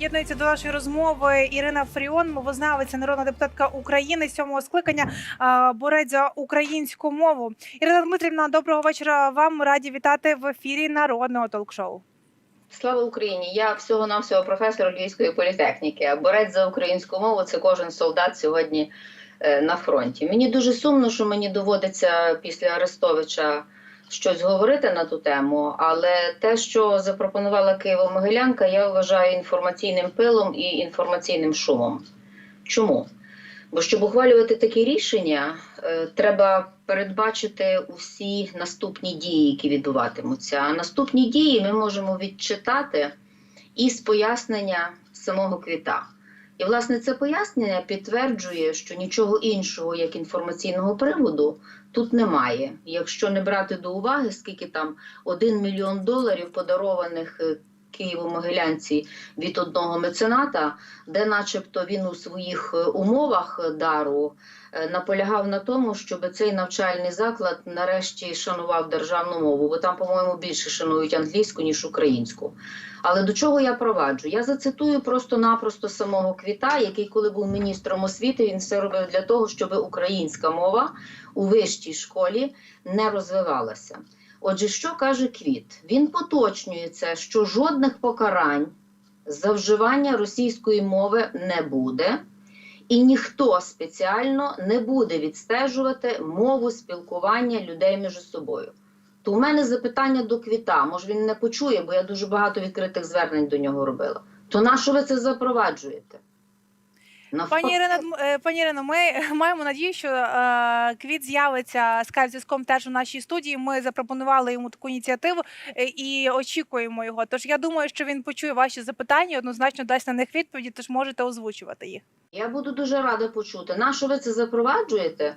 Єднується до нашої розмови Ірина Фріон, мовознавиця, народна депутатка України сьомого скликання, борець за українську мову. Ірина Дмитрівна, доброго вечора. Вам раді вітати в ефірі народного толк-шоу. Слава Україні! Я всього навсього професор Львівської політехніки. Борець за українську мову це кожен солдат сьогодні е, на фронті. Мені дуже сумно, що мені доводиться після Арестовича щось говорити на ту тему, але те, що запропонувала Києво-Могилянка, я вважаю інформаційним пилом і інформаційним шумом. Чому? Бо щоб ухвалювати такі рішення, е, треба передбачити усі наступні дії, які відбуватимуться. А наступні дії ми можемо відчитати із пояснення самого квіта. І, власне, це пояснення підтверджує, що нічого іншого, як інформаційного приводу, тут немає. Якщо не брати до уваги, скільки там 1 мільйон доларів подарованих е, Києво-Могилянці від одного мецената, де, начебто, він у своїх е, умовах дару е, наполягав на тому, щоб цей навчальний заклад нарешті шанував державну мову, бо там, по-моєму, більше шанують англійську ніж українську. Але до чого я проваджу? Я зацитую просто-напросто самого квіта, який, коли був міністром освіти, він все робив для того, щоб українська мова у вищій школі не розвивалася. Отже, що каже Квіт? Він поточнює це, що жодних покарань за вживання російської мови не буде, і ніхто спеціально не буде відстежувати мову спілкування людей між собою. То у мене запитання до квіта, може він не почує, бо я дуже багато відкритих звернень до нього робила. То на що ви це запроваджуєте? Навпаки. Пані Ірина, е, пані Ірино, ми маємо надію, що е, квіт з'явиться з зв'язком теж у нашій студії. Ми запропонували йому таку ініціативу е, і очікуємо його. Тож я думаю, що він почує ваші запитання, і однозначно дасть на них відповіді. Тож можете озвучувати їх. Я буду дуже рада почути. На що ви це запроваджуєте?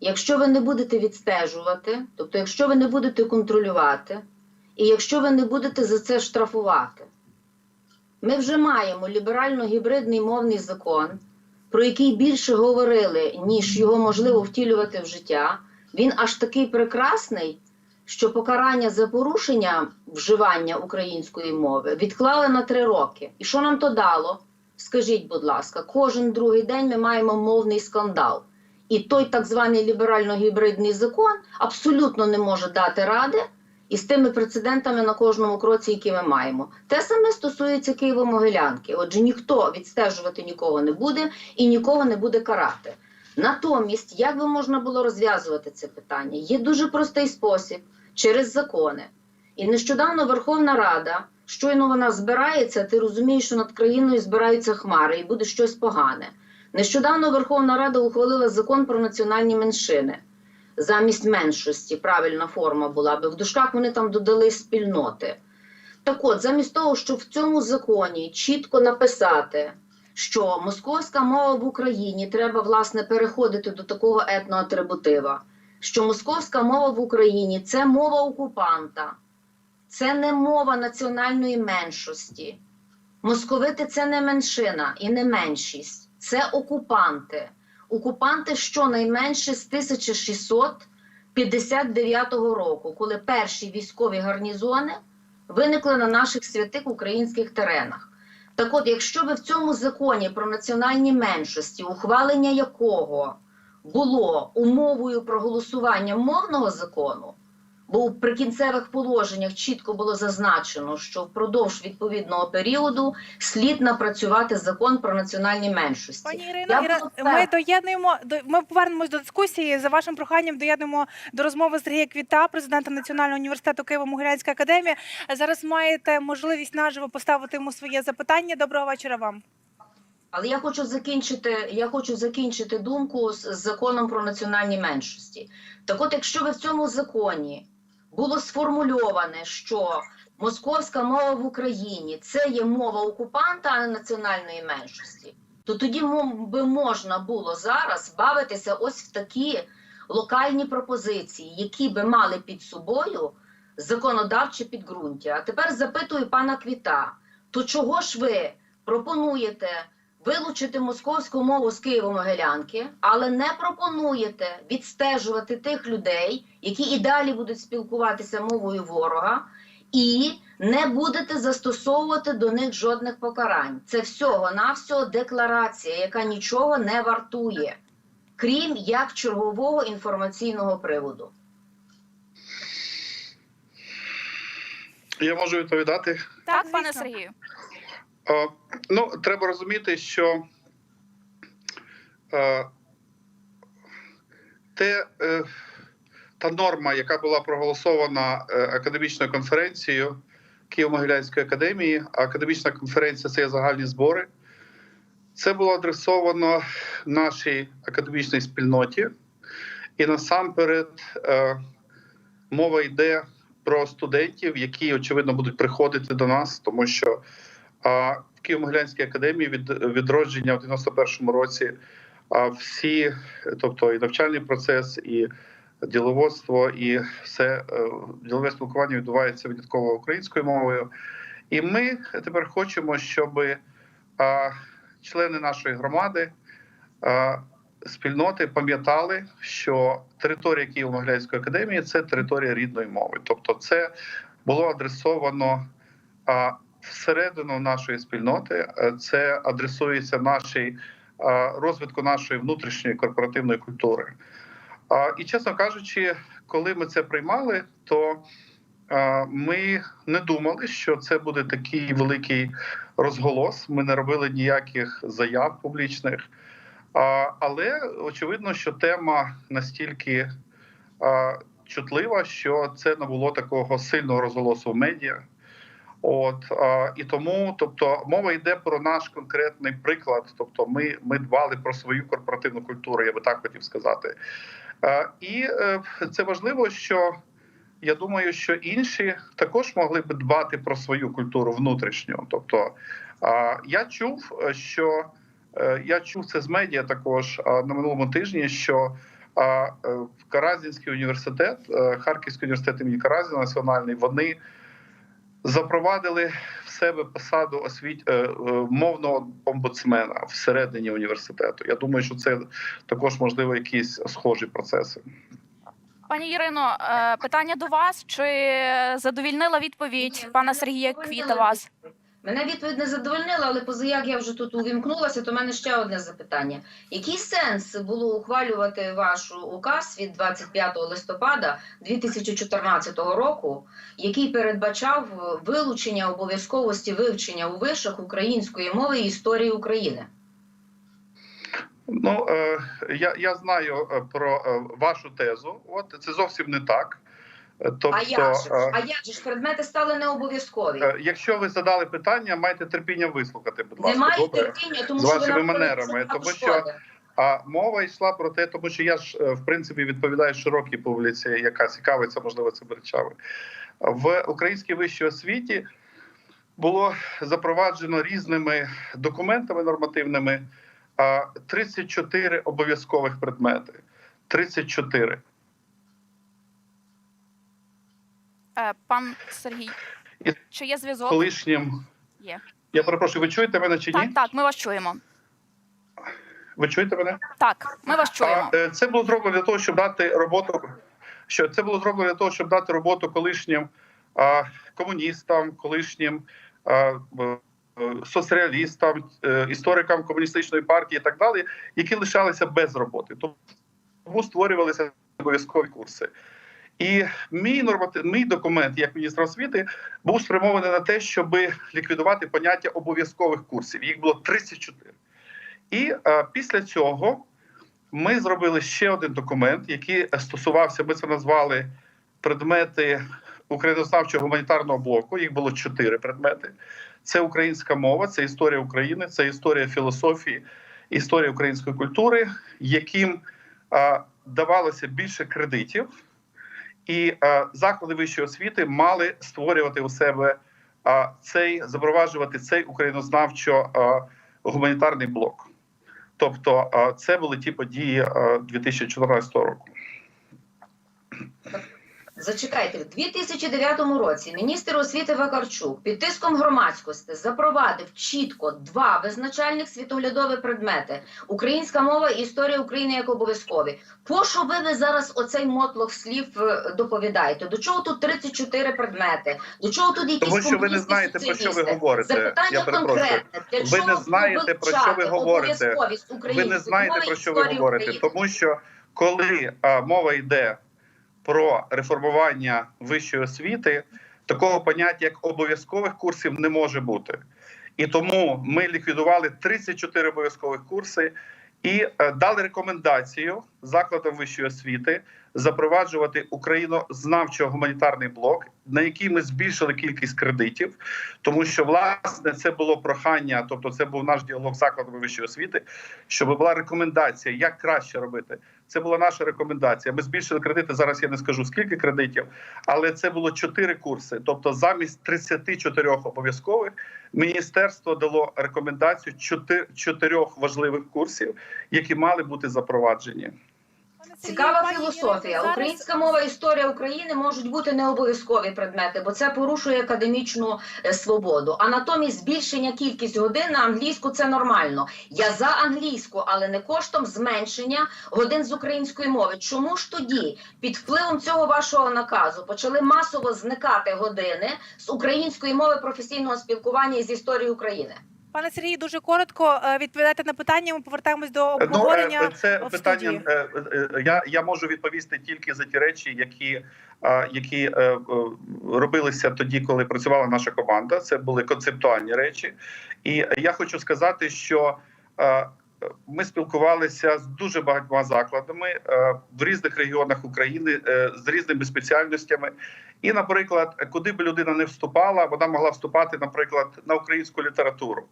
Якщо ви не будете відстежувати, тобто, якщо ви не будете контролювати, і якщо ви не будете за це штрафувати. Ми вже маємо ліберально-гібридний мовний закон, про який більше говорили, ніж його можливо втілювати в життя. Він аж такий прекрасний, що покарання за порушення вживання української мови відклали на три роки. І що нам то дало? Скажіть, будь ласка, кожен другий день ми маємо мовний скандал. І той так званий ліберально-гібридний закон абсолютно не може дати ради із тими прецедентами на кожному кроці, які ми маємо. Те саме стосується Києво-Могилянки. Отже, ніхто відстежувати нікого не буде і нікого не буде карати. Натомість, як би можна було розв'язувати це питання? Є дуже простий спосіб через закони. І нещодавно Верховна Рада, щойно вона збирається, ти розумієш, що над країною збираються хмари і буде щось погане. Нещодавно Верховна Рада ухвалила закон про національні меншини. Замість меншості правильна форма була би в дужках вони там додали спільноти. Так от, замість того, щоб в цьому законі чітко написати, що московська мова в Україні треба власне переходити до такого етноатрибутива, що московська мова в Україні це мова окупанта, це не мова національної меншості. Московити це не меншина і не меншість, це окупанти. Окупанти щонайменше з 1659 року, коли перші військові гарнізони виникли на наших святих українських теренах. Так от, якщо би в цьому законі про національні меншості, ухвалення якого було умовою проголосування мовного закону, бо у прикінцевих положеннях чітко було зазначено, що впродовж відповідного періоду слід напрацювати закон про національні меншості. Пані Ірино, Іра, буду ми доєднуємо до ми повернемось до дискусії. За вашим проханням доєднуємо до розмови Сергія Квіта, президента Національного університету Києво-Могилянська академія. Зараз маєте можливість наживо поставити йому своє запитання. Доброго вечора вам. Але я хочу закінчити, я хочу закінчити думку з законом про національні меншості. Так от, якщо ви в цьому законі було сформульоване, що московська мова в Україні це є мова окупанта, а не національної меншості, то тоді би можна було зараз бавитися ось в такі локальні пропозиції, які би мали під собою законодавче підґрунтя. А тепер запитую пана Квіта: то чого ж ви пропонуєте вилучити московську мову з Києво-Могилянки, але не пропонуєте відстежувати тих людей, які і далі будуть спілкуватися мовою ворога, і не будете застосовувати до них жодних покарань. Це всього-навсього декларація, яка нічого не вартує, крім як чергового інформаційного приводу. Я можу відповідати. Так, пане. Сергію. Е, Ну, треба розуміти, що е, те, е, та норма, яка була проголосована академічною конференцією Києво-Могилянської академії, а академічна конференція це є загальні збори. Це було адресовано нашій академічній спільноті, і насамперед мова йде про студентів, які очевидно будуть приходити до нас, тому що а в Києво-Могилянській академії від відродження в 91-му році всі, тобто і навчальний процес, і діловодство, і все е, ділове спілкування відбувається винятково українською мовою. І ми тепер хочемо, щоб члени нашої громади. Спільноти пам'ятали, що територія Києво-Могилянської академії це територія рідної мови. Тобто, це було адресовано всередину нашої спільноти. Е, Це адресується нашій розвитку нашої внутрішньої корпоративної культури. І чесно кажучи, коли ми це приймали, то ми не думали, що це буде такий великий розголос. Ми не робили ніяких заяв публічних. Але очевидно, що тема настільки чутлива, що це не було такого сильного розголосу в медіа. От і тому, тобто, мова йде про наш конкретний приклад. Тобто, ми, ми дбали про свою корпоративну культуру, я би так хотів сказати. І е, це важливо, що я думаю, що інші також могли б дбати про свою культуру внутрішню. Тобто, я чув, що е, я чув це з медіа також на минулому тижні, що е, Каразінський університет, Харківський університет імені Каразіна національний, вони запровадили в себе посаду освіт е, е, мовного омбудсмена всередині університету. Я думаю, що це також можливо якісь схожі процеси. Пані Ірино, е, питання до вас: чи задовільнила відповідь пана Сергія Квіта вас? Мене відповідь не задовольнила, але поза як я вже тут увімкнулася, то в мене ще одне запитання: який сенс було ухвалювати ваш указ від 25 листопада 2014 року, який передбачав вилучення обов'язковості вивчення у вишах української мови і історії України? Ну е, я, я знаю е, про е, вашу тезу. От це зовсім не так. Е, Тобто, А як же? А як же ж предмети стали не обов'язкові? е, якщо ви задали питання, майте терпіння вислухати, будь ласка. Немає добре? терпіння, тому З що вашими нам манерами, тому що- А мова йшла про те, тому що я ж е, в принципі відповідаю широкій публіці, яка цікавиться, можливо, цими речами. В українській вищій освіті було запроваджено різними документами нормативними а, 34 обов'язкових предмети. 34. Е, Пан Сергій, чи є зв'язок? Колишнім. Є. Я перепрошую, ви чуєте мене чи ні? Так, так, ми вас чуємо. Ви чуєте мене? Так, ми вас чуємо. А, е, це було зроблено для того, щоб дати роботу. Що це було зроблено для того, щоб дати роботу колишнім а, комуністам, колишнім а, е, е, соцреалістам, е, історикам комуністичної партії і так далі, які лишалися без роботи. Тому створювалися обов'язкові курси. І мій норматив, мій документ як міністра освіти був спрямований на те, щоб ліквідувати поняття обов'язкових курсів. Їх було 34. І е, після цього ми зробили ще один документ, який стосувався, ми це назвали предмети українознавчого гуманітарного блоку. Їх було чотири предмети: це українська мова, це історія України, це історія філософії, історія української культури, яким е, давалося більше кредитів, і е, заклади вищої освіти мали створювати у себе е, цей запроваджувати цей українознавчо е, гуманітарний блок. Тобто, е, це були ті події е, 2014 року. Зачекайте, в 2009 році міністр освіти Вакарчук під тиском громадськості запровадив чітко два визначальних світоглядові предмети: українська мова і історія України як обов'язкові. По що ви, ви зараз оцей мотлох слів е, доповідаєте? До чого тут 34 предмети? До чого тут якісь Тому що ви не знаєте, про що ви говорите. Запитання Я конкретне. Для Ви чого не знаєте, про що ви говорите. Ви не знаєте про що ви говорите, тому що коли а, мова йде про реформування вищої освіти, такого поняття як обов'язкових курсів не може бути. І тому ми ліквідували 34 обов'язкових курси і е, дали рекомендацію закладам вищої освіти запроваджувати українознавчо-гуманітарний блок, на який ми збільшили кількість кредитів, тому що власне це було прохання, тобто це був наш діалог з закладами вищої освіти, щоб була рекомендація, як краще робити. Це була наша рекомендація. Ми збільшили кредити. Зараз я не скажу скільки кредитів, але це було 4 курси. Тобто, замість 34 обов'язкових міністерство дало рекомендацію 4, 4 важливих курсів, які мали бути запроваджені. Цікава філософія. Українська мова, історія України можуть бути не обов'язкові предмети, бо це порушує академічну е, свободу. А натомість збільшення кількість годин на англійську це нормально. Я за англійську, але не коштом зменшення годин з української мови. Чому ж тоді під впливом цього вашого наказу почали масово зникати години з української мови професійного спілкування із історії України? Пане Сергій, дуже коротко е, відповідайте на питання. Ми повертаємось до Ну, обговорення. Ну, це в питання. е, е, Я, я можу відповісти тільки за ті речі, які, е, які е, е, робилися тоді, коли працювала наша команда. Це були концептуальні речі. І я хочу сказати, що е, ми спілкувалися з дуже багатьма закладами е, в різних регіонах України е, з різними спеціальностями. І, наприклад, куди б людина не вступала, вона могла вступати, наприклад, на українську літературу.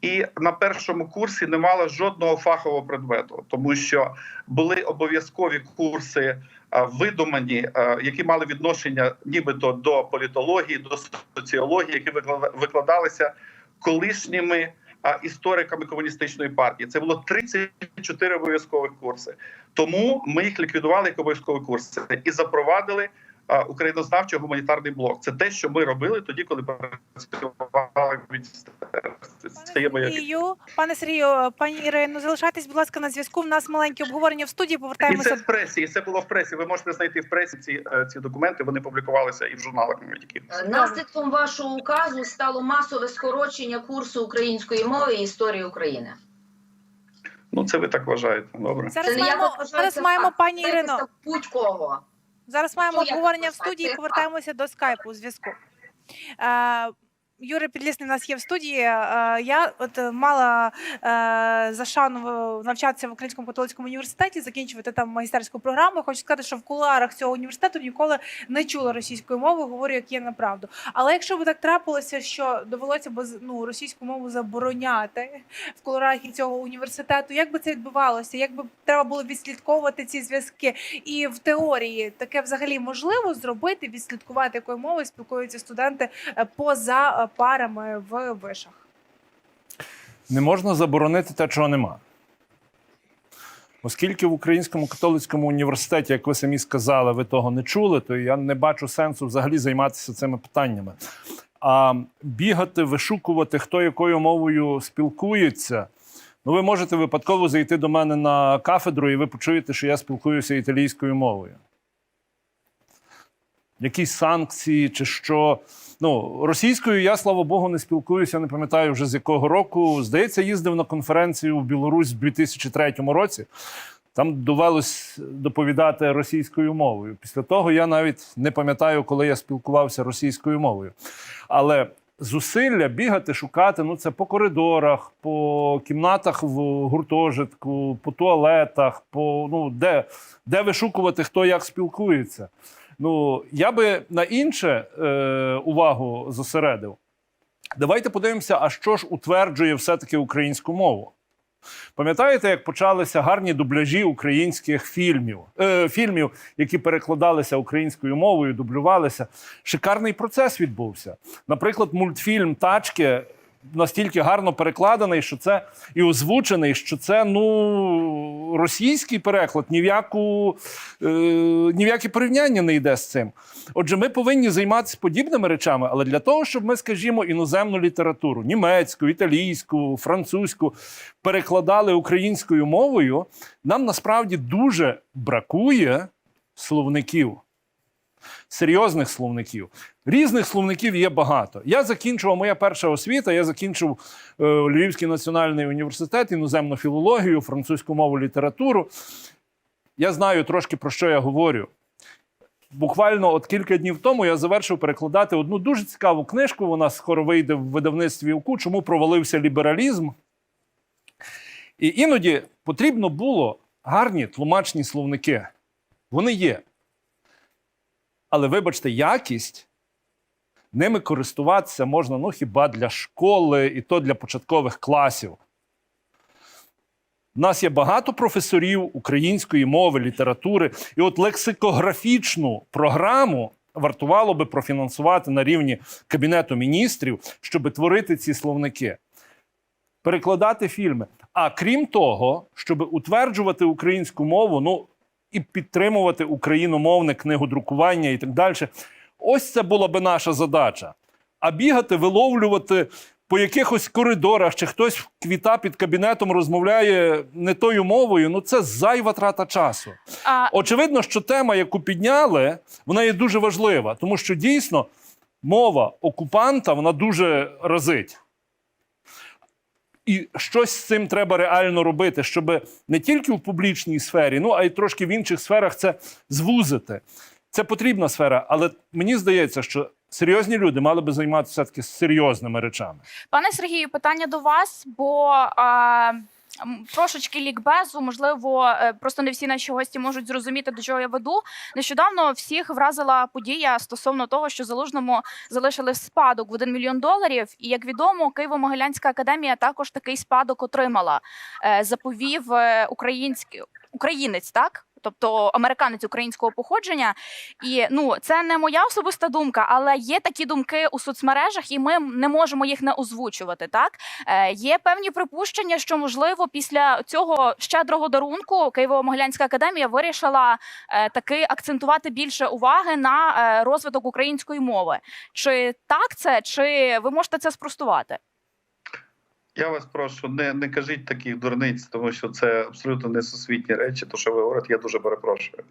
І на першому курсі не мала жодного фахового предмету, тому що були обов'язкові курси видумані, які мали відношення нібито до політології, до соціології, які виклада- викладалися колишніми істориками комуністичної партії. Це було 34 обов'язкових курси. Тому ми їх ліквідували як обов'язкові курси і запровадили українознавчо гуманітарний блок. Це те, що ми робили тоді, коли працювали в міністерстві. Це є моя Пане Сергію, пане Сергію, пані Ірино, залишайтесь, будь ласка, на зв'язку. У нас маленьке обговорення в студії. І це в пресі, і це було в пресі. Ви можете знайти в пресі ці, е, ці документи. Вони публікувалися і в журналах медиків. Е, Наслідком вашого указу стало масове скорочення курсу української мови і історії України. Ну це ви так вважаєте. Добре. Зараз Це маємо, зараз маємо пані Ірино. будь-кого. Зараз маємо Ну, обговорення в студії. Повертаємося до скайпу у зв'язку. Юрій Підлісний у нас є в студії. Е, Я от е, мала е, за шану навчатися в Українському католицькому університеті, закінчувати там магістерську програму. Хочу сказати, що в кулуарах цього університету ніколи не чула російської мови, говорю, як є на правду. Але якщо б так трапилося, що довелося б ну, російську мову забороняти в кулуарах цього університету, як би це відбувалося? Як би треба було відслідковувати ці зв'язки? І в теорії таке взагалі можливо зробити, відслідкувати, якою мовою спілкуються студенти поза парами в вишах. Не можна заборонити те, чого нема. Оскільки в Українському католицькому університеті, як ви самі сказали, ви того не чули, то я не бачу сенсу взагалі займатися цими питаннями. А бігати, вишукувати, хто якою мовою спілкується. Ну, ви можете випадково зайти до мене на кафедру, і ви почуєте, що я спілкуюся італійською мовою. Якісь санкції чи що. Ну, російською я, слава Богу, не спілкуюся, не пам'ятаю вже з якого року. Здається, їздив на конференцію в Білорусь в 2003 році. Там довелось доповідати російською мовою. Після того я навіть не пам'ятаю, коли я спілкувався російською мовою. Але зусилля бігати, шукати ну це по коридорах, по кімнатах в гуртожитку, по туалетах, по ну де, де вишукувати, хто як спілкується. Ну я би на інше е, увагу зосередив. Давайте подивимося, а що ж утверджує все-таки українську мову. Пам'ятаєте, як почалися гарні дубляжі українських фільмів, е, фільмів, які перекладалися українською мовою, дублювалися? Шикарний процес відбувся. Наприклад, мультфільм Тачки настільки гарно перекладений, що це і озвучений, що це ну російський переклад, ні в яку е, ні в яке порівняння не йде з цим. Отже, ми повинні займатися подібними речами, але для того, щоб ми, скажімо, іноземну літературу, німецьку, італійську, французьку перекладали українською мовою, нам насправді дуже бракує словників. Серйозних словників. Різних словників є багато. Я закінчував моя перша освіта. Я закінчив е, Львівський національний університет, іноземну філологію, французьку мову, літературу. Я знаю трошки про що я говорю. Буквально от кілька днів тому я завершив перекладати одну дуже цікаву книжку. Вона скоро вийде в видавництві УКУ, чому провалився лібералізм. І іноді потрібно було гарні тлумачні словники. Вони є. Але вибачте, якість ними користуватися можна ну хіба для школи, і то для початкових класів. У нас є багато професорів української мови, літератури, і от лексикографічну програму вартувало би профінансувати на рівні Кабінету міністрів, щоб творити ці словники, перекладати фільми. А крім того, щоб утверджувати українську мову, ну і підтримувати україномовне книгодрукування і так далі. Ось це була би наша задача. А бігати, виловлювати по якихось коридорах, чи хтось в квіта під кабінетом розмовляє не тою мовою, ну це зайва трата часу. А, Очевидно, що тема, яку підняли, вона є дуже важлива, тому що дійсно мова окупанта вона дуже разить. І щось з цим треба реально робити, щоб не тільки в публічній сфері, ну а й трошки в інших сферах це звузити. Це потрібна сфера, але мені здається, що серйозні люди мали би займатися все-таки серйозними речами. Пане Сергію, питання до вас, бо а, трошечки лікбезу, можливо, е, просто не всі наші гості можуть зрозуміти, до чого я веду. Нещодавно всіх вразила подія стосовно того, що залужному залишили спадок в 1 мільйон доларів. І як відомо, Києво-Могилянська академія також такий спадок отримала. Е, Заповів е, український українець, так. Тобто американець українського походження, і ну це не моя особиста думка, але є такі думки у соцмережах, і ми не можемо їх не озвучувати. Так е, є певні припущення, що можливо після цього щедрого дарунку Києво-Могилянська академія вирішила е, таки акцентувати більше уваги на е, розвиток української мови. Чи так це, чи ви можете це спростувати? Я вас прошу, не, не кажіть таких дурниць, тому що це абсолютно несусвітні речі. То, що ви говорите, я дуже перепрошую.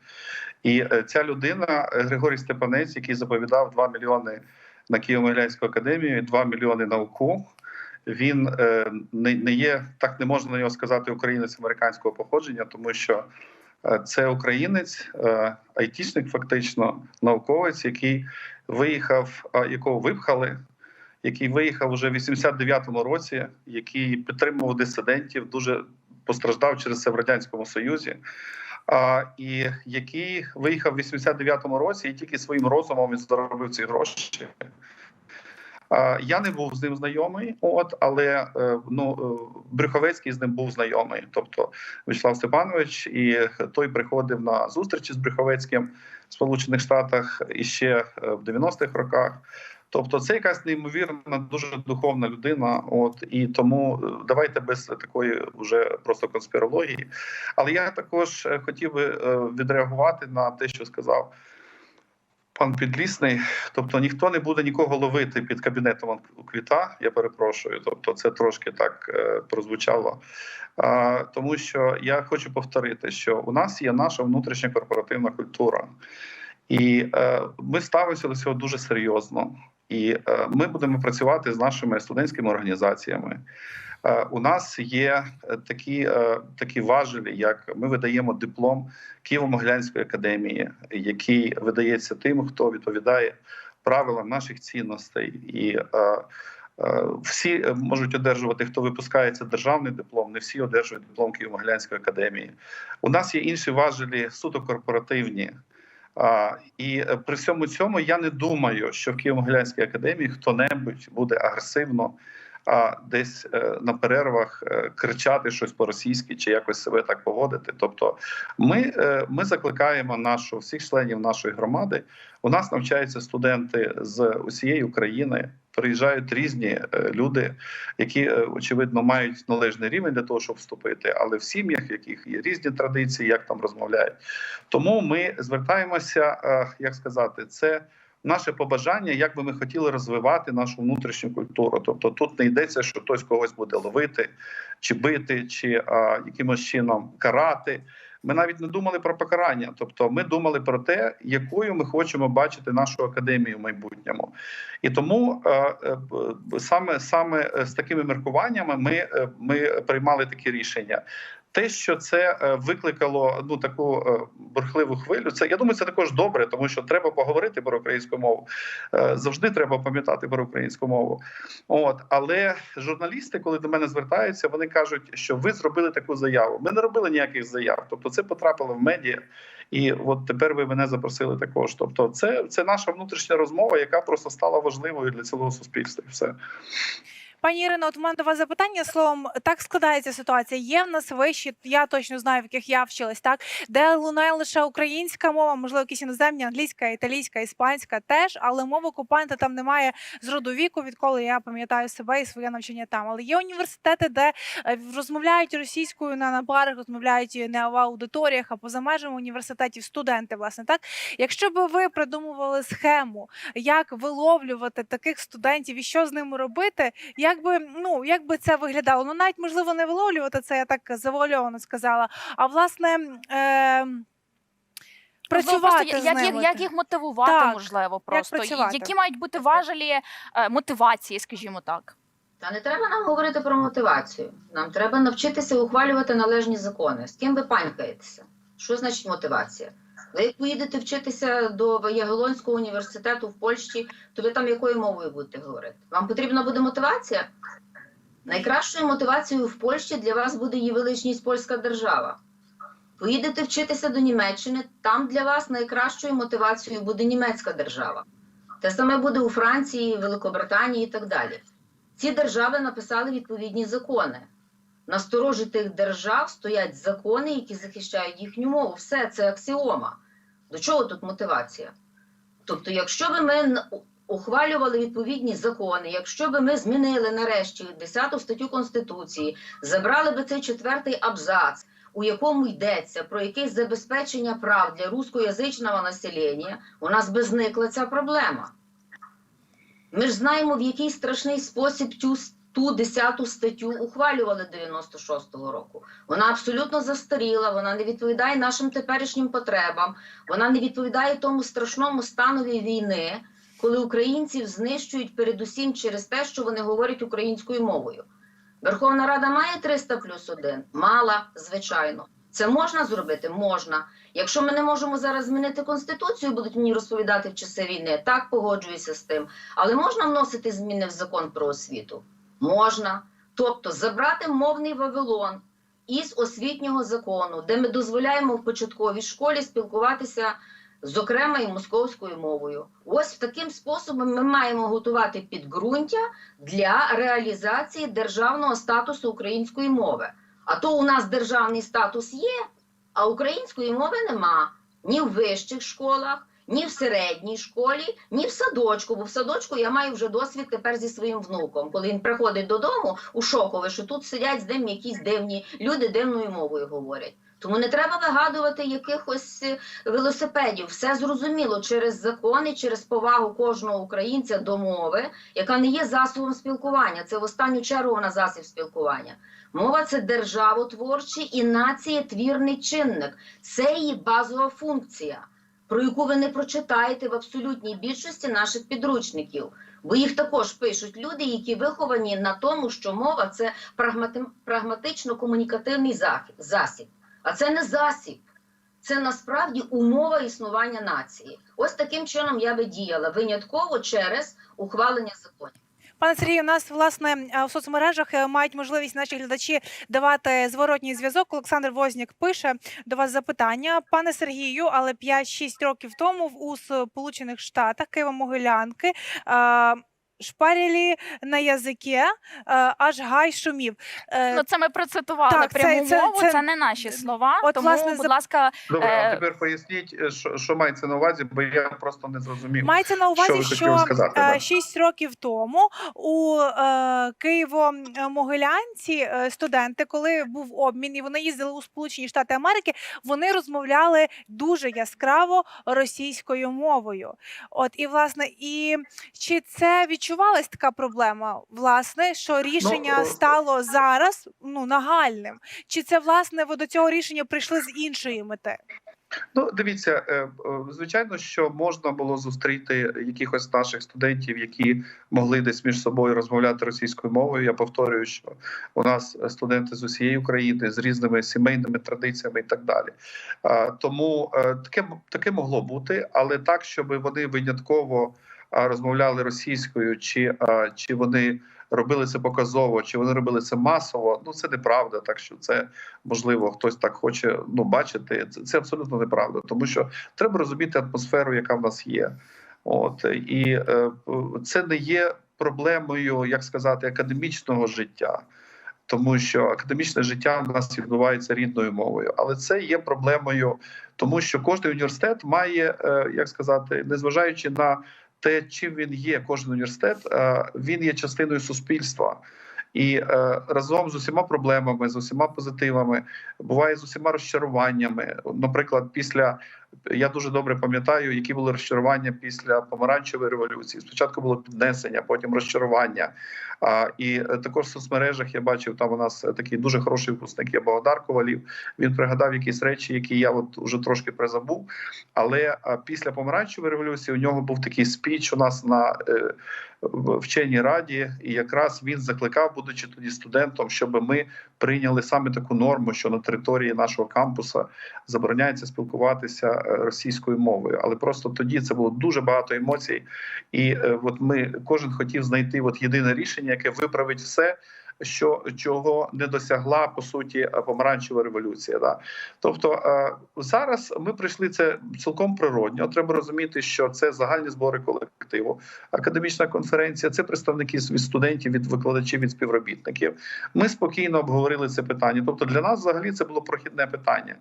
І е, ця людина, е, Григорій Степанець, який заповідав 2 мільйони на Києво-Могилянську академію, 2 мільйони на УКУ, він е, не, не є, так не можна на нього сказати, українець американського походження, тому що це українець, айтішник, фактично, науковець, який виїхав, якого випхали який виїхав уже в 89-му році, який підтримував дисидентів, дуже постраждав через це в радянському союзі. А, і який виїхав в 89-му році, і тільки своїм розумом він заробив ці гроші. Я не був з ним знайомий, от але е, ну е, Брюховецький з ним був знайомий. Тобто Вячеслав Степанович, і той приходив на зустрічі з Брюховецьким в Сполучених Штатах іще е, в 90-х роках. Тобто, це якась неймовірна, дуже духовна людина. От і тому е, давайте без такої вже просто конспірології. Але я також е, хотів би е, відреагувати на те, що сказав пан Підлісний. Тобто, ніхто не буде нікого ловити під кабінетом квіта. Я перепрошую. Тобто, це трошки так прозвучало. Тому що я хочу повторити, що у нас є наша внутрішня корпоративна культура. І е, ми ставимося до цього дуже серйозно. І е, ми будемо працювати з нашими студентськими організаціями. Е, у нас є е, такі, такі важелі, як ми видаємо диплом Києво-Могилянської академії, який видається тим, хто відповідає правилам наших цінностей. І всі можуть одержувати, хто випускається державний диплом, не всі одержують диплом Києво-Могилянської академії. У нас є інші важелі суто корпоративні. А, і е, при всьому цьому я не думаю, що в Києво-Могилянській академії хто-небудь буде агресивно а десь е, на перервах е, кричати щось по-російськи чи якось себе так поводити. Тобто, ми, е, ми закликаємо нашу всіх членів нашої громади. У нас навчаються студенти з усієї України. Приїжджають різні люди, які очевидно мають належний рівень для того, щоб вступити, але в сім'ях, в яких є різні традиції, як там розмовляють. Тому ми звертаємося, як сказати, це наше побажання, як би ми хотіли розвивати нашу внутрішню культуру. Тобто тут не йдеться, що хтось когось буде ловити, чи бити, чи а, якимось чином карати. Ми навіть не думали про покарання. Тобто, ми думали про те, якою ми хочемо бачити нашу академію в майбутньому. І тому е, саме саме е, з такими міркуваннями ми, е, ми приймали такі рішення. Те, що це е, викликало ну таку е, бурхливу хвилю, це я думаю, це також добре, тому що треба поговорити про українську мову. Е, Завжди треба пам'ятати про українську мову. От але журналісти, коли до мене звертаються, вони кажуть, що ви зробили таку заяву. Ми не робили ніяких заяв. Тобто, це потрапило в медіа, і от тепер ви мене запросили також. Тобто, це, це наша внутрішня розмова, яка просто стала важливою для цілого суспільства. Все. Пані Ірино, от у мене до вас запитання словом, так складається ситуація. Є в нас вищі, я точно знаю, в яких я вчилась, так де лунає лише українська мова, можливо, якісь іноземні, англійська, італійська, іспанська теж, але мов окупанта там немає з роду віку, відколи я пам'ятаю себе і своє навчання там. Але є університети, де е, розмовляють російською на, на парах, розмовляють не в аудиторіях, а поза межами університетів студенти, власне, так. Якщо би ви придумували схему, як виловлювати таких студентів і що з ними робити, як би ну як би це виглядало? Ну навіть можливо не виловлювати це, я так завуальовано сказала. А власне. Е- Працювати просто з як, ними. як, як їх мотивувати, Так, можливо, просто працювати. які мають бути важелі е, мотивації, скажімо так. Та не треба нам говорити про мотивацію. Нам треба навчитися ухвалювати належні закони. З ким ви панькаєтеся? Що значить мотивація? Ви як поїдете вчитися до Ягелонського університету в Польщі, то ви там якою мовою будете говорити? Вам потрібна буде мотивація? Найкращою мотивацією в Польщі для вас буде її величність польська держава. Поїдете вчитися до Німеччини, там для вас найкращою мотивацією буде німецька держава. Те саме буде у Франції, Великобританії і так далі. Ці держави написали відповідні закони. На сторожі тих держав стоять закони, які захищають їхню мову. Все це аксіома. До чого тут мотивація? Тобто, якщо би ми ухвалювали відповідні закони, якщо би ми змінили нарешті 10 статтю Конституції, забрали би цей четвертий абзац, у якому йдеться про якесь забезпечення прав для рускоязичного населення, у нас би зникла ця проблема. Ми ж знаємо, в який страшний спосіб ту, ту 10 статтю ухвалювали 96-го року. Вона абсолютно застаріла, вона не відповідає нашим теперішнім потребам, вона не відповідає тому страшному станові війни, коли українців знищують передусім через те, що вони говорять українською мовою. Верховна Рада має 300 плюс 1? Мала, звичайно. Це можна зробити? Можна. Якщо ми не можемо зараз змінити конституцію, будуть мені розповідати в часи війни. Так погоджуюся з тим. Але можна вносити зміни в закон про освіту? Можна. Тобто забрати мовний Вавилон із освітнього закону, де ми дозволяємо в початковій школі спілкуватися зокрема і московською мовою. Ось таким способом ми маємо готувати підґрунтя для реалізації державного статусу української мови. А то у нас державний статус є, а української мови нема ні в вищих школах, ні в середній школі, ні в садочку. Бо в садочку я маю вже досвід тепер зі своїм внуком. Коли він приходить додому у шокове, що тут сидять з ним якісь дивні люди дивною мовою говорять. Тому не треба вигадувати якихось е, велосипедів. Все зрозуміло через закони, через повагу кожного українця до мови, яка не є засобом спілкування. Це в останню чергу вона засіб спілкування. Мова це державотворчий і націєтвірний чинник. Це її базова функція, про яку ви не прочитаєте в абсолютній більшості наших підручників. Бо їх також пишуть люди, які виховані на тому, що мова це прагматично-комунікативний засіб. А це не засіб, це насправді умова існування нації. Ось таким чином я би діяла винятково через ухвалення законів. Пане Сергію, у нас власне е, в соцмережах е, мають можливість наші глядачі давати зворотній зв'язок. Олександр Возняк пише до вас запитання. Пане Сергію, але 5-6 років тому у Сполучених Штатах Києво-Могилянки. Е, Шпарілі на язикі, е, аж гай шумів. Е, Ну, це ми процитували так, це- пряму це- мову, це- це, не наші слова. От, тому, власне, будь ласка, Добре, Е, а тепер поясніть, е, що, що мається на увазі, бо я просто не зрозумів. Мається на увазі, ви що, хотіли сказати, е, да? 6 років тому у е, Києво-Могилянці е, студенти, коли був обмін, і вони їздили у Сполучені Штати Америки, вони розмовляли дуже яскраво російською мовою. От і власне, і чи це відчувалась така проблема? Власне, що рішення е, стало зараз ну нагальним? Чи це власне ви до цього рішення прийшли з іншої мети? Ну, дивіться, е, е, звичайно, що можна було зустріти якихось наших студентів, які могли десь між собою розмовляти російською мовою. Я повторюю, що у нас студенти з усієї України з різними сімейними традиціями і так далі. Тому таке таке могло бути, але так, щоб вони винятково розмовляли російською, чи, чи вони. Робили це показово, чи вони робили це масово. Ну це неправда. Так що це можливо хтось так хоче ну бачити. Це, це абсолютно неправда, тому що треба розуміти атмосферу, яка в нас є. От і е, це не є проблемою, як сказати, академічного життя. Тому що академічне життя в нас відбувається рідною мовою, але це є проблемою, тому що кожен університет має, е, як сказати, незважаючи на те, чим він є, кожен університет, е, він є частиною суспільства. І е, разом з усіма проблемами, з усіма позитивами, буває з усіма розчаруваннями. Наприклад, після я дуже добре пам'ятаю, які були розчарування після помаранчевої революції. Спочатку було піднесення, потім розчарування. А, і е, також в соцмережах я бачив там у нас е, такий дуже хороший випускник є Богдар Ковалів. Він пригадав якісь речі, які я от уже трошки призабув. Але а, після помаранчевої революції у нього був такий спіч у нас на е, вченій раді, і якраз він закликав, будучи тоді студентом, щоб ми прийняли саме таку норму, що на території нашого кампуса забороняється спілкуватися е, російською мовою. Але просто тоді це було дуже багато емоцій, і е, от ми кожен хотів знайти от єдине рішення, яке виправить все. Що чого не досягла по суті помаранчева революція, да тобто е, зараз ми прийшли це цілком природньо. Треба розуміти, що це загальні збори колективу, академічна конференція, це представники від студентів, від викладачів, від співробітників. Ми спокійно обговорили це питання. Тобто, для нас взагалі це було прохідне питання.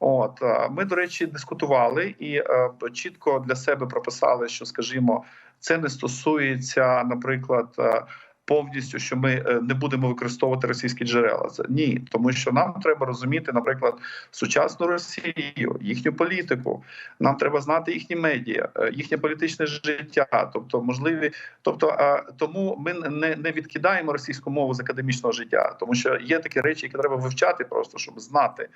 От е, ми, до речі, дискутували і е, чітко для себе прописали, що, скажімо, це не стосується, наприклад. Повністю, що ми е, не будемо використовувати російські джерела, ні, тому що нам треба розуміти, наприклад, сучасну Росію, їхню політику. Нам треба знати їхні медіа, е, їхнє політичне життя, тобто можливі, тобто тому ми не, не відкидаємо російську мову з академічного життя, тому що є такі речі, які треба вивчати, просто щоб знати.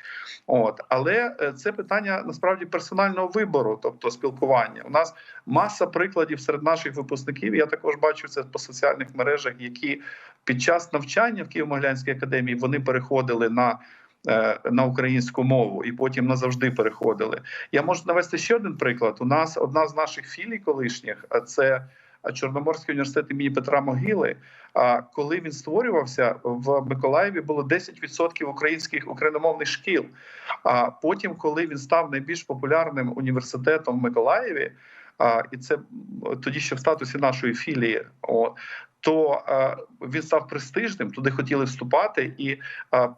От але е, це питання насправді персонального вибору, тобто спілкування. У нас маса прикладів серед наших випускників. Я також бачу це по соціальних мережах, які під час навчання в Києво-Могилянській академії вони переходили на. е, На українську мову і потім назавжди переходили. Я можу навести ще один приклад. У нас одна з наших філій колишніх, це Чорноморський університет імені Петра Могили. А коли він створювався в Миколаєві, було 10% українських україномовних шкіл. А потім, коли він став найбільш популярним університетом в Миколаєві, а, і це тоді ще в статусі нашої філії, о, то е, він став престижним, туди хотіли вступати, і е,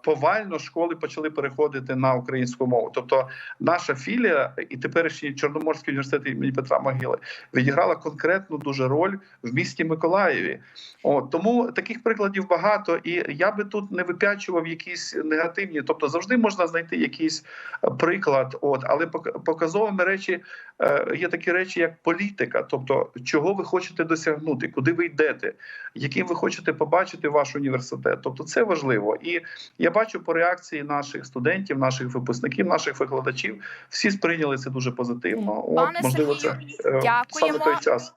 повально школи почали переходити на українську мову. Тобто, наша філія і теперішній Чорноморський університет імені Петра Могили відіграла конкретну дуже роль в місті Миколаєві. От тому таких прикладів багато, і я би тут не випячував якісь негативні, тобто завжди можна знайти якийсь е, приклад. От, але пок- показовими речі є такі речі, як політика, тобто чого ви хочете досягнути, куди ви йдете, яким ви хочете побачити ваш університет. Тобто це важливо. І я бачу по реакції наших студентів, наших випускників, наших викладачів, всі сприйняли це дуже позитивно. От можливо, Сергію, це дякуємо. саме той час.